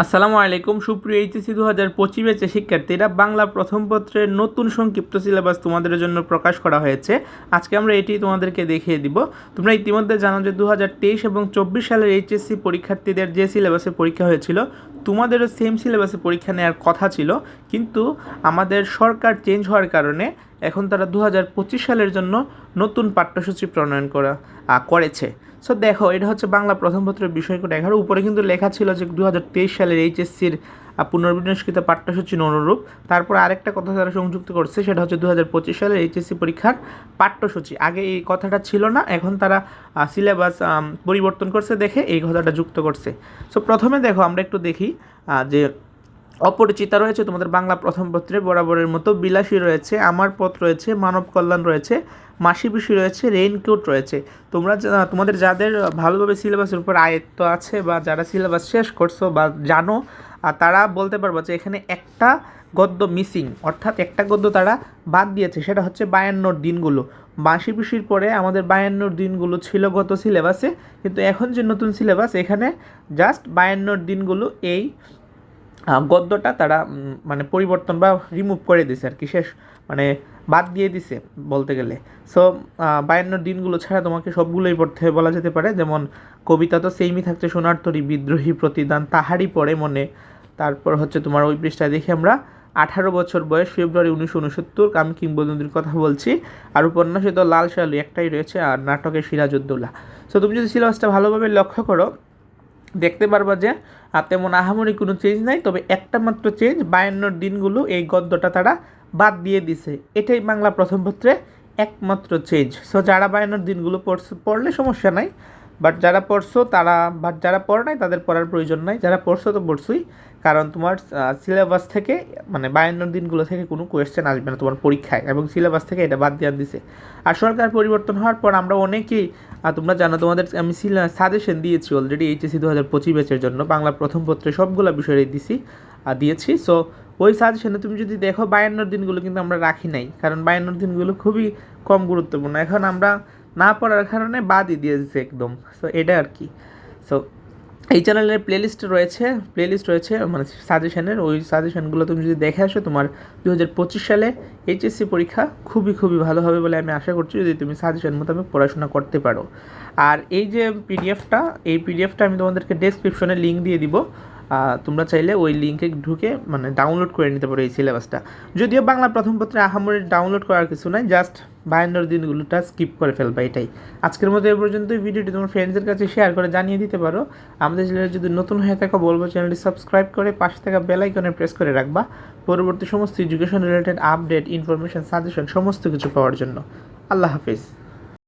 আসসালামু আলাইকুম, সুপ্রিয় এইচএসি দু হাজার পঁচিশ ব্যাচের শিক্ষার্থীরা, বাংলা প্রথম পত্রের নতুন সংক্ষিপ্ত সিলেবাস তোমাদের জন্য প্রকাশ করা হয়েছে। আজকে আমরা এটি তোমাদেরকে দেখিয়ে দিব। তোমরা ইতিমধ্যে জানো যে দু হাজার তেইশ এবং চব্বিশ সালের এইচএসসি পরীক্ষার্থীদের যে সিলেবাসে পরীক্ষা হয়েছিল, তোমাদেরও সেম সিলেবাসে পরীক্ষা নেওয়ার কথা ছিল, কিন্তু আমাদের সরকার চেঞ্জ হওয়ার কারণে এখন তারা দু হাজার পঁচিশ সালের জন্য নতুন পাঠ্যসূচি প্রণয়ন করা করেছে। সো দেখো, এটা হচ্ছে বাংলা প্রথম পত্রের বিষয় কোড এগারো। উপরে কিন্তু লেখা ছিল যে দু হাজার তেইশ সালের এইচএসসির পুনর্বিন্যাসকৃত পাঠ্যসূচির অনুরূপ। তারপর আরেকটা কথা তারা সংযুক্ত করছে, সেটা হচ্ছে দু হাজার পঁচিশ সালের এইচএসসি পরীক্ষার পাঠ্যসূচি। আগে এই কথাটা ছিল না, এখন তারা সিলেবাস পরিবর্তন করছে, দেখে এই কথাটা যুক্ত করছে। সো প্রথমে দেখো, আমরা একটু দেখি যে অপরিচিতা রয়েছে, তোমাদের বাংলা প্রথম পত্রে বরাবরের মতো বিলাসী রয়েছে, আমার পথ রয়েছে, মানব কল্যাণ রয়েছে, মাসি পিসি রয়েছে, রেইনকোট রয়েছে। তোমরা তোমাদের যাদের ভালোভাবে সিলেবাসের উপর আয়ত্ত আছে বা যারা সিলেবাস শেষ করছ বা জানো আর তারা বলতে পারব যে এখানে একটা গদ্য মিসিং অর্থাৎ একটা গদ্য তারা বাদ দিয়েছে, সেটা হচ্ছে বায়ান্নর দিনগুলো। বাঁশি পিসির পরে আমাদের বায়ান্নর দিনগুলো ছিল গত সিলেবাসে কিন্তু এখন যে নতুন সিলেবাস এখানে জাস্ট বায়ান্নর দিনগুলো এই গদ্যটা তারা মানে পরিবর্তন বা রিমুভ করে দিছে আর কি, শেষ মানে বাদ দিয়ে দিছে বলতে গেলে। সো বায়ান্ন দিনগুলো ছাড়া তোমাকে সবগুলোই পড়তে বলা যেতে পারে। যেমন, কবিতা তো সেইমই থাকছে, সোনার তরী, বিদ্রোহী প্রতিদান, তাহারই পড়ে মনে। তারপর হচ্ছে তোমার ওই পৃষ্ঠায় দেখি আমরা, আঠারো বছর বয়স, ফেব্রুয়ারি উনিশশো উনসত্তর আমি কিংবদন্তির কথা বলছি। আর উপন্যাসে তো লাল শালু একটাই রয়েছে, আর নাটকে সিরাজউদ্দৌলা। সো তুমি যদি সিলেবাসটা ভালোভাবে লক্ষ্য করো দেখতে পারবা যে তেমন আহামরি কোনো চেঞ্জ নাই, তবে একটা মাত্র চেঞ্জ বায়ান্নর দিনগুলো এই গদ্যটা তারা বাদ দিয়ে দিছে। এটাই বাংলা প্রথম পত্রে একমাত্র চেঞ্জ সো যারা বায়ান্নর দিনগুলো পড়লে সমস্যা নাই। বাট যারা পড়ছো, তারা বাট যারা পড়ে নাই, তাদের পড়ার প্রয়োজন নাই। যারা পড়ছো, তো পড়ছোই। কারণ তোমার সিলেবাস থেকে মানে বায়ান্নর দিনগুলো থেকে কোনো কোয়েশ্চেন আসবে না তোমার পরীক্ষায়। এবং সিলেবাস থেকে এটা বাদ দিয়ে দিছে। আর সরকার পরিবর্তন হওয়ার পর আমরা অনেকেই তোমরা জানো, তোমাদের আমি সাজেশন দিয়েছি অলরেডি এইচএসি দু হাজার পঁচিশ ব্যাচের জন্য। বাংলা প্রথম পত্রে সবগুলো বিষয়ে দিছি আর দিয়েছি। সো ওই সাজেশনে তুমি যদি দেখো, বায়ান্নর দিনগুলো কিন্তু আমরা রাখি নাই। কারণ বায়ান্নর দিনগুলো খুবই কম গুরুত্বপূর্ণ। এখন আমরা না পড়ার কারণে বাদই দিয়ে দিচ্ছি একদম। সো এটা আর কি। সো এই চ্যানেলের প্লেলিস্ট রয়েছে প্লেলিস্ট রয়েছে মানে সাজেশনের ওই সাজেশনগুলো তুমি যদি দেখে আসো, তোমার দু হাজার পঁচিশ সালে এইচএসসি পরীক্ষা খুবই খুবই ভালো হবে বলে আমি আশা করছি, যদি তুমি সাজেশন মোতাবেক পড়াশোনা করতে পারো। আর এই যে পিডিএফটা এই পিডিএফটা আমি তোমাদেরকে ডেসক্রিপশনে লিঙ্ক দিয়ে দিব। তোমরা চাইলে ওই লিঙ্কে ঢুকে মানে ডাউনলোড করে নিতে পারো এই সিলেবাসটা যদিও বাংলা প্রথম পত্রে আহামরি ডাউনলোড করার কিছু নাই জাস্ট বায়ান্নর দিনগুলোটা স্কিপ করে ফেলবা, এটাই। আজকের মতো এ পর্যন্ত ভিডিওটি তোমার ফ্রেন্ডসদের কাছে শেয়ার করে জানিয়ে দিতে পারো। আমাদের চ্যানেলে যদি নতুন হয়ে থাকো, বলব চ্যানেলটি সাবস্ক্রাইব করে পাশে থাকা বেল আইকনে প্রেস করে রাখবা। পরবর্তী সমস্ত education related update information suggestion সমস্ত কিছু পাওয়ার জন্য। আল্লাহ হাফিজ।